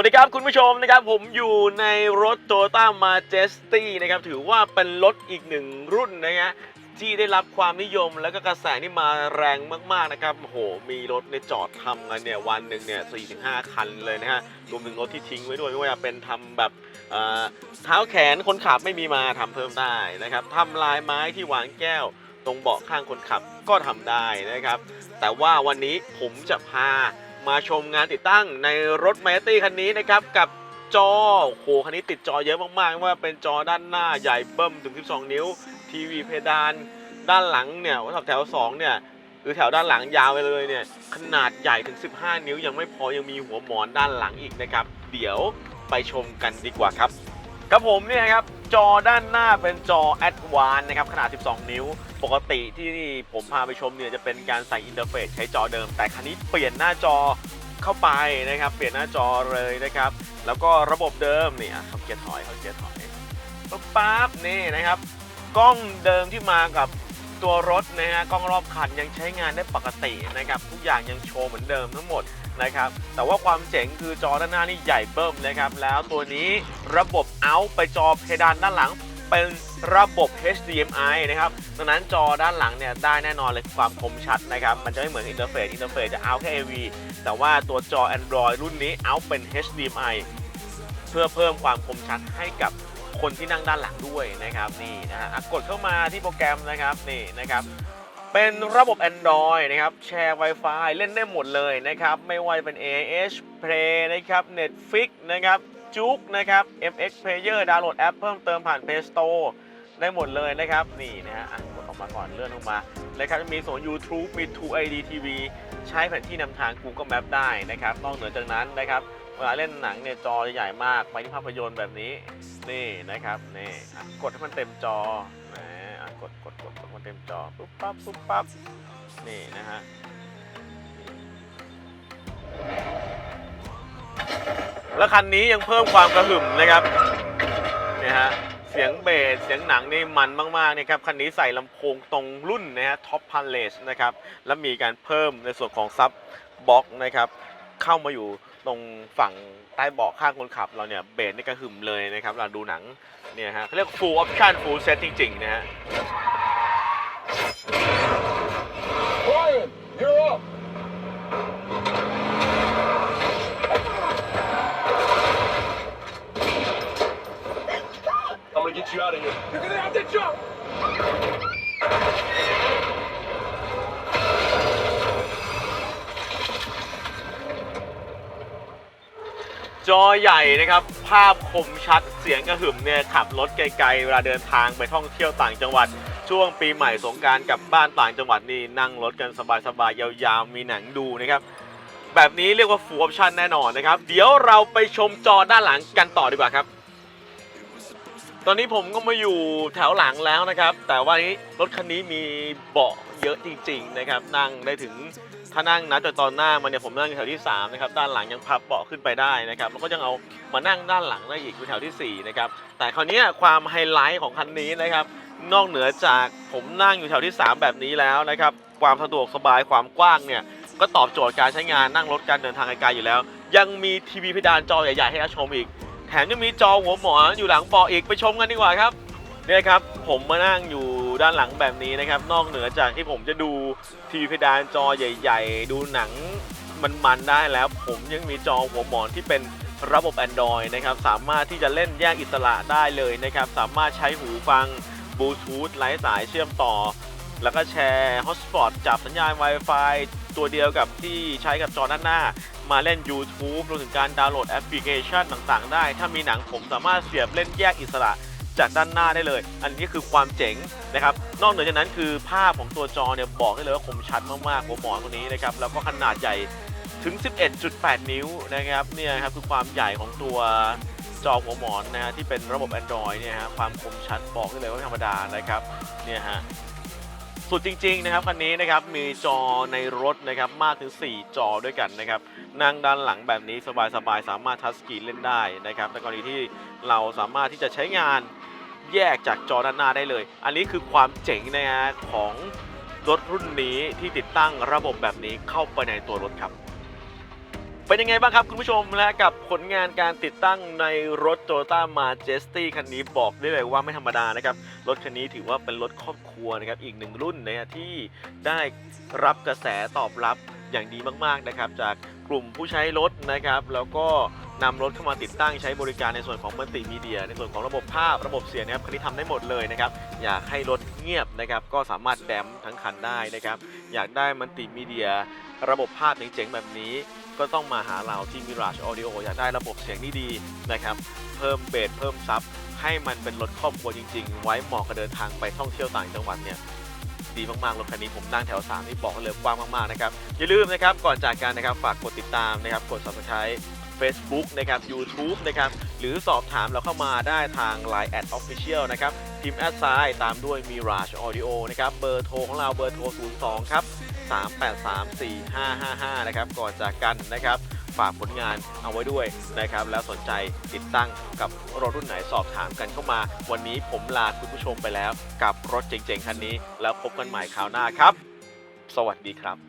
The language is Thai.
วัสดีครับคุณผู้ชมนะครับผมอยู่ในรถ Toyota Majesty นะครับถือว่าเป็นรถอีกหนึ่งรุ่นนะฮะที่ได้รับความนิยมแล้วก็กระแสนี่มาแรงมากๆนะครับโหมีรถในจอดทำกันเนี่ยวันหนึ่งเนี่ยสี่ถึงห้าคันเลยนะฮะรวมถึงรถที่ทิ้งไว้ด้วยไม่ว่าจะเป็นทำแบบเอ่อเท้าแขนคนขับไม่มีมาทำเพิ่มได้นะครับทำลายไม้ที่วางแก้วตรงเบาะข้างคนขับก็ทำได้นะครับ แต่ว่าวันนี้ผมจะพา มาชมงานติดตั้งในรถ m a ตี้คันนี้นะครับ กับจอโหคันนี้ติดจอเยอะมากๆว่าเป็นจอด้านหน้าใหญ่เบิ้มถึง 12 นิ้ว ทีวีเพดาน ด้านหลังเนี่ยว่าแถว 2 เนี่ยหรือแถวด้านหลังยาวไปเลยเนี่ย ขนาดใหญ่ถึง 15 นิ้วยังไม่พอยังมีหัวหมอนด้านหลังอีกนะครับ เดี๋ยวไปชมกันดีกว่าครับ ครับผมเนี่ยครับจอด้านหน้าเป็นจอแอดวานนะครับขนาด 12 นิ้ว ปกติที่ผมพาไปชมเนี่ยจะเป็นการใส่อินเทอร์เฟซใช้จอเดิม แต่คันนี้เปลี่ยนหน้าจอเข้าไปนะครับ เปลี่ยนหน้าจอเลยนะครับ แล้วก็ระบบเดิมเนี่ยเขาเกียร์ถอยเขาเกียร์ถอยปั๊บนี่นะครับ กล้องเดิมที่มากับ ตัวรถนะฮะกล้องรอบคันยังใช้งานได้ปกตินะครับทุกอย่างยังโชว์เหมือนเดิมทั้งหมดนะครับแต่ว่าความเจ๋งคือจอด้านหน้านี่ใหญ่เบิ่มนะครับแล้วตัวนี้ระบบเอาไปจอเพดานด้านหลังเป็นระบบ HDMI นะครับดังนั้นจอด้านหลังเนี่ยได้แน่นอนเลยความคมชัดนะครับ มันจะไม่เหมือนอินเทอร์เฟซ อินเทอร์เฟซจะเอาแค่ AV แต่ว่าตัวจอ Android รุ่นนี้เอาเป็น HDMI เพื่อเพิ่มความคมชัดให้กับ คนที่นั่งด้านหลังด้วยนะครับนี่นะฮะกดเข้ามาที่โปรแกรมนะครับนี่นะครับเป็นระบบ Android นะครับแชร์ Wi-Fi เล่นได้หมดเลยนะครับไม่ว่าจะเป็น AH Play นะครับ Netflix นะครับจุกนะครับ MX Player ดาวน์โหลดแอปเพิ่มเติมผ่าน Play Store ได้หมดเลยนะครับ นี่นะฮะกดออกมาก่อนเลื่อนลงมานะครับมีส่วน YouTube มี True ID TV ใช้แผนที่นำทาง Google Map ได้นะครับ นอกเหนือจากนั้นนะครับ เวลาเล่นหนังเนี่ยจอใหญ่มากไปที่ภาพยนตร์แบบนี้นี่นะครับนี่อะกดให้มันเต็มจอแหมอะกดกดกดกดมันเต็มจอปุ๊บปั๊บปุ๊บปั๊บนี่นะฮะแล้วคันนี้ยังเพิ่มความกระหึ่มนะครับเนี่ยฮะเสียงเบสเสียงหนังนี่มันมากๆนะครับคันนี้ใส่ลำโพงตรงรุ่นนะฮะท็อปพันเลสนะครับ แล้วมีการเพิ่มในส่วนของซับบ็อกนะครับ เข้ามาอยู่ ตรงฝั่งใต้เบาะข้างคนขับเราเนี่ยเบสนี่กระหึ่มเลยนะครับเราดูหนังเนี่ยฮะเขาเรียก full option full set จริง ๆ นะฮะ Brian, you're up. I'm gonna get you out of here. You're gonna have to jump. จอใหญ่นะครับ ภาพคมชัดเสียงกระหึ่มเนี่ยขับรถไกลๆ เวลาเดินทางไปท่องเที่ยวต่างจังหวัด ช่วงปีใหม่สงการกลับบ้านต่างจังหวัดนี่นั่งรถกันสบายๆ ยาวๆ มีหนังดูนะครับ แบบนี้เรียกว่า full option แน่นอนนะครับ เดี๋ยวเราไปชมจอด้านหลังกันต่อดีกว่าครับ ตอนนี้ผมก็มาอยู่แถวหลังแล้วนะครับ แต่ว่านี้รถคันนี้มีเบาะเยอะจริง ๆ นะครับ นั่งได้ถึง ถ้านั่งนะจนตอนหน้ามันเนี่ยผมนั่งอยู่แถวที่3นะครับด้านหลังยังพับเบาะขึ้นไปได้นะครับแล้วก็ยังเอามานั่งด้านหลังได้อีกเป็นแถวทีสี่4นะครับแต่คราวนี้ความไฮไลท์ของคันนี้นะครับนอกเหนือจากผมนั่งอยู่แถวที่ 3 แบบนี้แล้วนะครับความสะดวกสบายความกว้างเนี่ยก็ตอบโจทย์การใช้งานนั่งรถการเดินทางไกลๆอยู่แล้ว ยังมีทีวีเพดานจอใหญ่ๆให้ชมอีก แถมยังมีจอหัวหมอนอยู่หลังเบาอีกไปชมกันดีกว่าครับเนี่ยครับผมมานั่งอยู่ ด้านหลังแบบนี้นะครับ นอกเหนือจากที่ผมจะดูทีวีเพดานจอใหญ่ ๆ ดูหนังมันๆได้แล้ว ผมยังมีจอหัวหมอนที่เป็นระบบ Android นะครับ สามารถที่จะเล่นแยกอิสระได้เลยนะครับ สามารถใช้หูฟังบลูทูธไร้สายเชื่อมต่อ แล้วก็แชร์ฮอตสปอตจับสัญญาณ Wi-Fi ตัวเดียวกับที่ใช้กับจอด้านหน้า มาเล่น YouTube รวมถึงการดาวน์โหลดแอปพลิเคชันต่างๆ ได้ ถ้ามีหนังผมสามารถเสียบเล่นแยกอิสระ จากด้านหน้าได้เลย อันนี้คือความเจ๋งนะครับ นอกเหนือจากนั้นคือภาพของตัวจอเนี่ยบอกได้เลยว่าคมชัดมากๆหัวหมอนตัวนี้นะครับ แล้วก็ขนาดใหญ่ถึง 11.8 นิ้วนะครับ เนี่ยครับคือความใหญ่ของตัวจอหัวหมอนนะฮะที่เป็นระบบ Android เนี่ยฮะความคมชัดบอกได้เลยว่าธรรมดานะครับ เนี่ยฮะสุดจริงๆนะครับคันนี้นะครับมีจอในรถนะครับมากถึง 4 จอด้วยกันนะครับนั่งด้านหลังแบบนี้สบายๆสามารถทัชสกรีนเล่นได้นะครับในกรณีที่เราสามารถที่จะใช้งาน แยกจากจอด้านหน้าได้เลย อันนี้คือความเจ๋งนะฮะของรถรุ่นนี้ที่ติดตั้งระบบแบบนี้เข้าไปในตัวรถครับ เป็นยังไงบ้างครับคุณผู้ชมและกับผลงานการติดตั้งในรถ Toyota Majesty คันนี้บอกได้เลยว่าไม่ธรรมดานะครับ รถคันนี้ถือว่าเป็นรถครอบครัวนะครับอีกหนึ่งรุ่นนะที่ได้รับกระแสตอบรับ อย่างดีมากๆนะครับจากกลุ่มผู้ใช้รถนะครับแล้วก็นำรถเข้ามาติดตั้งใช้บริการในส่วนของมัลติมีเดีย ในส่วนของระบบภาพระบบเสียงนะครับคันนี้ทำได้หมดเลยนะครับอยากให้รถเงียบนะครับก็สามารถแดมทั้งคันได้นะครับอยากได้มัลติมีเดีย ระบบภาพเจ๋งๆแบบนี้ ก็ต้องมาหาเราที่ Mirage Audio อยากได้ระบบเสียงที่ดีนะครับเพิ่มเบสเพิ่มซับให้มันเป็นรถครอบครัวจริง ๆ ไว้เหมาะกับเดินทางไปท่องเที่ยวต่างจังหวัดเนี่ย ดีมากๆรถคันนี้ผมนั่งแถว3นี่บอกเลยกว้างมากๆนะครับอย่าลืมนะครับก่อนจากกันนะครับฝากกดติดตามนะครับกด subscribe Facebook นะครับ YouTube นะครับหรือสอบถามเราเข้ามาได้ทาง Line at Official นะครับพิมพ์แอดไซน์ตามด้วย Mirage Audio นะครับเบอร์โทรของเราเบอร์โทร 02 ครับ 3834555 นะครับก่อนจากกันนะครับ ฝากผลงานเอาไว้ด้วยนะครับ แล้วสนใจติดตั้งกับรถรุ่นไหนสอบถามกันเข้ามา วันนี้ผมลาคุณผู้ชมไปแล้ว กับรถเจ๋งๆคันนี้ แล้วพบกันใหม่คราวหน้าครับ สวัสดีครับ